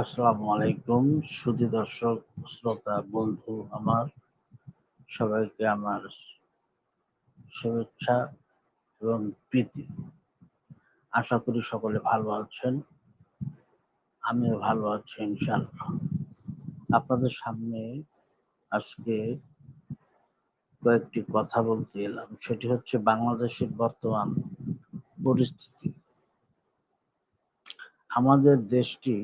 আসসালামু আলাইকুম, সুধী দর্শক, শ্রোতা, বন্ধু আমার, সবাইকে আমার শুভেচ্ছা এবং প্রীতি। আশা করি সকলে ভালো আছেন, আমিও ভালো আছি ইনশাল্লাহ আপনাদের সামনে আজকে কয়েকটি কথা বলতে এলাম, সেটি হচ্ছে বাংলাদেশের বর্তমান পরিস্থিতি। আমাদের দেশটি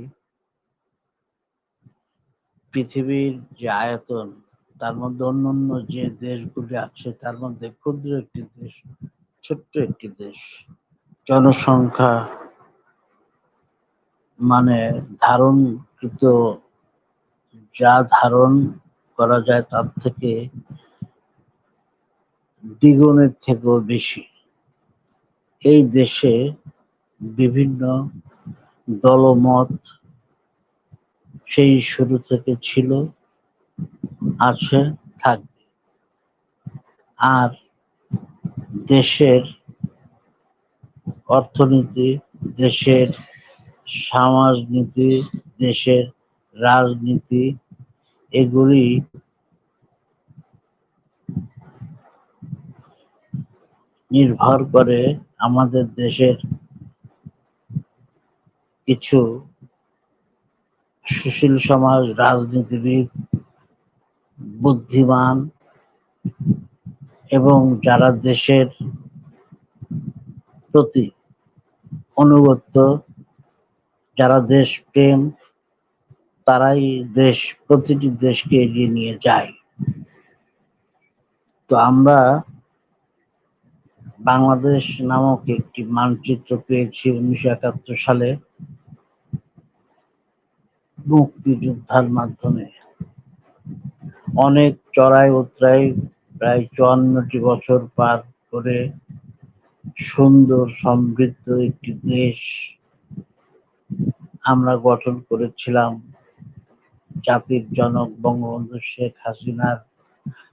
পৃথিবীর যে আয়তন, তার মধ্যে অন্যান্য যে দেশগুলি আছে, তার মধ্যে ক্ষুদ্র একটি দেশ, ছোট্ট একটি দেশ। জনসংখ্যা মানে ধারণকৃত যা ধারণ করা যায় তার থেকে দ্বিগুণের থেকেও বেশি। এই দেশে বিভিন্ন দলমত সেই শুরু থেকে ছিল আছে থাকবে। আর দেশের অর্থনীতি, দেশের সমাজনীতি, দেশের রাজনীতি, এগুলি নির্ভর করে আমাদের দেশের কিছু সুশীল সমাজ, রাজনীতিবিদ, বুদ্ধিমান এবং যারা দেশের প্রতি অনুগত্য যারা দেশ প্রেম, তারাই দেশ, প্রতিটি দেশকে এগিয়ে নিয়ে যায়। তো আমরা বাংলাদেশ নামক একটি মানচিত্র পেয়েছি উনিশশো একাত্তর সালে। মুক্তিযোদ্ধার মাধ্যমে। অনেক চড়াই উতরাই প্রায় চুয়ান্নটি বছর পার করে সুন্দর সমৃদ্ধ একটি দেশ আমরা গঠন করেছিলাম। জাতির জনক বঙ্গবন্ধু শেখ হাসিনার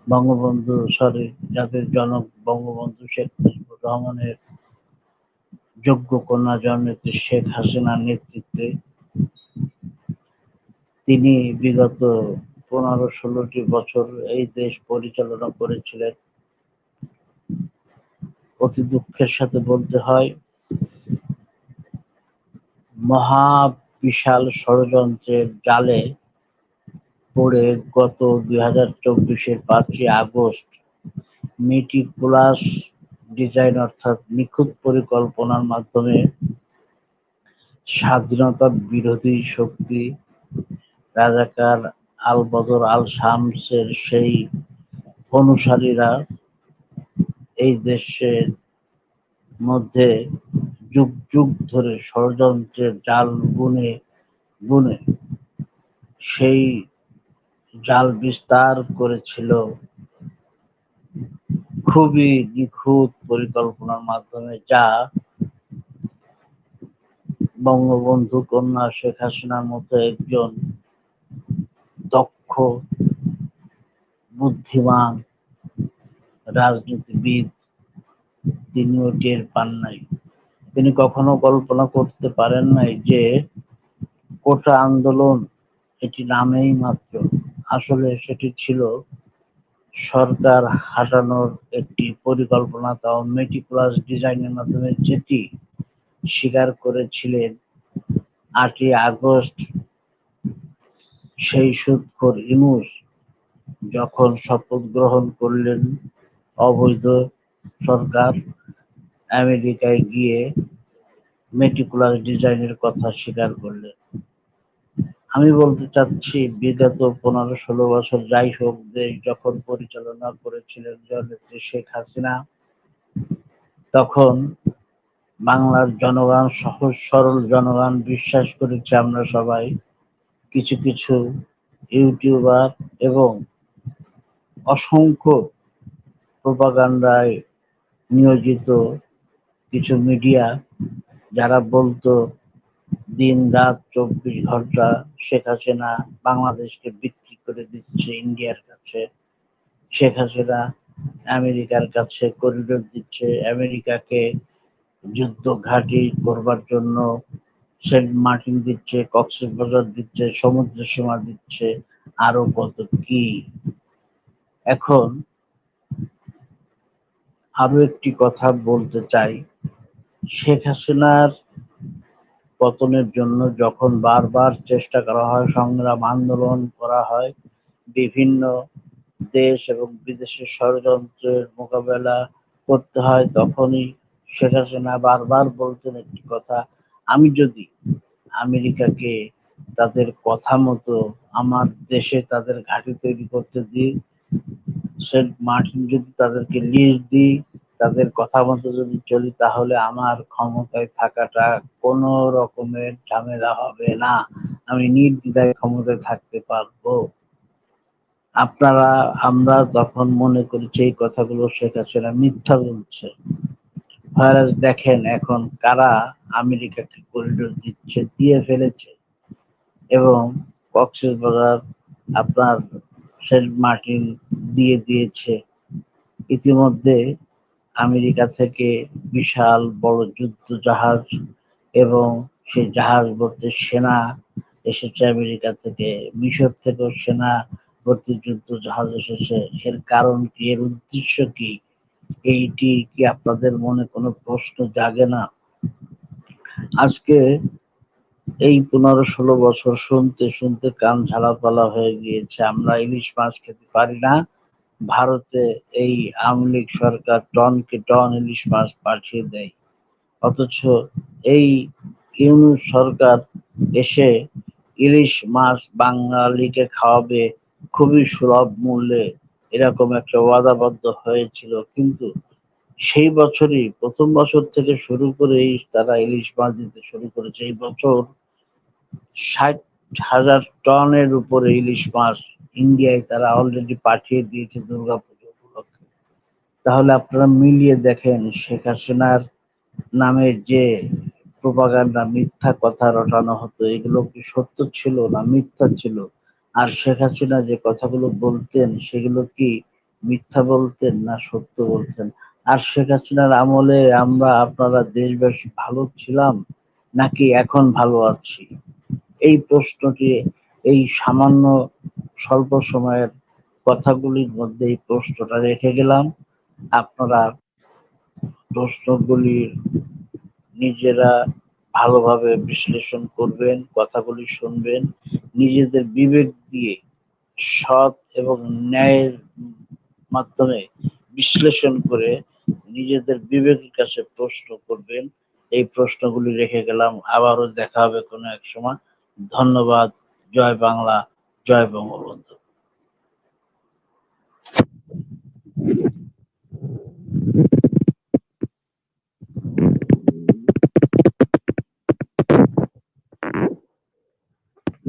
বঙ্গবন্ধু সরি জাতির জনক বঙ্গবন্ধু শেখ মুজিবুর রহমানের যোগ্য কন্যা জননেত্রী শেখ হাসিনার নেতৃত্বে তিনি বিগত পনেরো ষোলোটি বছর এই দেশ পরিচালনা করেছিলেন। অতি দুঃখের সাথে বলতে হয় মহা বিশাল ষড়যন্ত্রের জালে পড়ে গত দুই হাজার চব্বিশের পাঁচই আগস্ট মেটিকুলাস ডিজাইন অর্থাৎ নিখুঁত পরিকল্পনার মাধ্যমে স্বাধীনতা বিরোধী শক্তি রাজাকার আল বদর আল শামসের সেই অনুসারীরা এই দেশের মধ্যে যুগ যুগ ধরে ষড়যন্ত্রের জাল গুনে গুনে সেই জাল বিস্তার করেছিল। খুবই নিখুঁত পরিকল্পনার মাধ্যমে যা বঙ্গবন্ধু কন্যা শেখ হাসিনার মতো একজন বুদ্ধিমান, রাজনীতিবিদ, তিনিও টের পান নাই। তিনি কখনো কল্পনা করতে পারেন নাই যে, কোটা আন্দোলন এটি নামেই মাত্র। আসলে সেটি ছিল সরকার হাঁটানোর একটি পরিকল্পনা। তাও মেটিকুলাস ডিজাইনের মাধ্যমে যেটি স্বীকার করেছিলেন আটই আগস্ট সেই সুৎখর ইনুস যখন শপথ গ্রহণ করলেন অবৈধ সরকার আমেরিকায় গিয়ে মেটিকুলাস ডিজাইনের কথা স্বীকার করলেন। আমি বলতে চাচ্ছি, বিগত পনেরো ষোলো বছর যাই হোক, দেশ যখন পরিচালনা করেছিলেন জননেত্রী শেখ হাসিনা, তখন বাংলার জনগণ, সহজ সরল জনগণ বিশ্বাস করেছে আমরা সবাই। কিছু কিছু ইউটিউবার এবং অসংখ্য প্রপাগান্ডায় নিয়োজিত কিছু মিডিয়া যারা বলতো, দিন রাত চব্বিশ ঘণ্টা শেখ হাসিনা বাংলাদেশকে বিক্রি করে দিচ্ছে ইন্ডিয়ার কাছে, শেখ হাসিনা আমেরিকার কাছে করিডোর দিচ্ছে, আমেরিকাকে যুদ্ধ ঘাঁটি করবার জন্য সেন্ট মার্টিন দিচ্ছে, কক্সবাজার দিচ্ছে, সমুদ্র সীমা দিচ্ছে, আরও কত কি। এখন আরও একটি কথা বলতে চাই। শেখ হাসিনার পতনের জন্য যখন বারবার চেষ্টা করা হয়, সংগ্রাম, আন্দোলন করা হয়, বিভিন্ন দেশ এবং বিদেশের ষড়যন্ত্রের মোকাবেলা করতে হয়, তখনই শেখ হাসিনা বারবার বলতেন একটি কথা আমি যদি আমেরিকাকে তাদের কথা মতো আমার দেশে তাদের ঘাঁটি তৈরি করতে দিই সেন্ট মার্টিন যদি তাদেরকে লিজ দিই, তাদের কথা মতো যদি চলি, তাহলে আমার ক্ষমতায় থাকাটা কোনো রকমের ঝামেলা হবে না। আমি নির্দ্বিধায় ক্ষমতায় থাকতে পারব। আপনারা, আমরা তখন মনে করেছি এই কথাগুলো শেখ হাসিনা মিথ্যা বলছে। ভাইরাস দেখেন এখন কারা আমেরিকাকে করিডোর দিচ্ছে, দিয়ে ফেলেছে? এবং কক্সবাজার আপনার সেন্ট মার্টিন দিয়ে দিয়েছে। ইতিমধ্যে আমেরিকা থেকে বিশাল বড় যুদ্ধ জাহাজ এবং সেই জাহাজ ভর্তি সেনা এসেছে আমেরিকা থেকে। মিশর থেকেও সেনা ভর্তি যুদ্ধ জাহাজ এসেছে। এর কারণ কি? এর উদ্দেশ্য কি? এইটি কি আপনাদের মনে কোনো প্রশ্ন জাগে না? আজকে এই পনেরো ষোলো বছর শুনতে শুনতে কান ঝালাপালা হয়ে গিয়েছে। আমরা ইলিশ মাছ খেতে পারি না। ভারতে এই আওয়ামী লীগ সরকার টনকে টন ইলিশ মাছ পাঠিয়ে দেয়। অথচ এই ইউনুস সরকার এসে ইলিশ মাছ বাঙালিকে খাওয়াবে খুবই সুলভ মূল্যে এরকম একটা ওয়াদাবদ্ধ হয়েছিল। কিন্তু সেই বছরই প্রথম বছর থেকে শুরু করেই তারা ইলিশ মাছ দিতে শুরু করেছে। এই বছর ষাট হাজার টনের উপরে ইলিশ মাছ ইন্ডিয়ায় তারা অলরেডি পাঠিয়ে দিয়েছে দুর্গাপুজো উপলক্ষে। তাহলে আপনারা মিলিয়ে দেখেন শেখ হাসিনার নামে যে প্রপাগান্ডা মিথ্যা কথা রটানো হতো, এগুলো কি সত্য ছিল না মিথ্যা ছিল? আর শেখ হাসিনা যে কথাগুলো বলতেন, সেগুলো কি মিথ্যা বলতেন না সত্য বলতেন? আর শেখ হাসিনার আমলে আমরা আপনারা দেশবাসী ভালো ছিলাম নাকি এখন ভালো আছি? এই প্রশ্নটি, এই সামান্য স্বল্প সময়ের কথাগুলির মধ্যে এই প্রশ্নটা রেখে গেলাম। আপনারা প্রশ্নগুলির নিজেরা ভালোভাবে বিশ্লেষণ করবেন, কথাগুলি শুনবেন, নিজেদের বিবেক দিয়ে সৎ এবং ন্যায়ের মাধ্যমে বিশ্লেষণ করে নিজেদের বিবেকের কাছে প্রশ্ন করবেন। এই প্রশ্নগুলি রেখে গেলাম। আবারও দেখা হবে কোনো এক সময়। ধন্যবাদ। জয় বাংলা। জয় বঙ্গবন্ধু।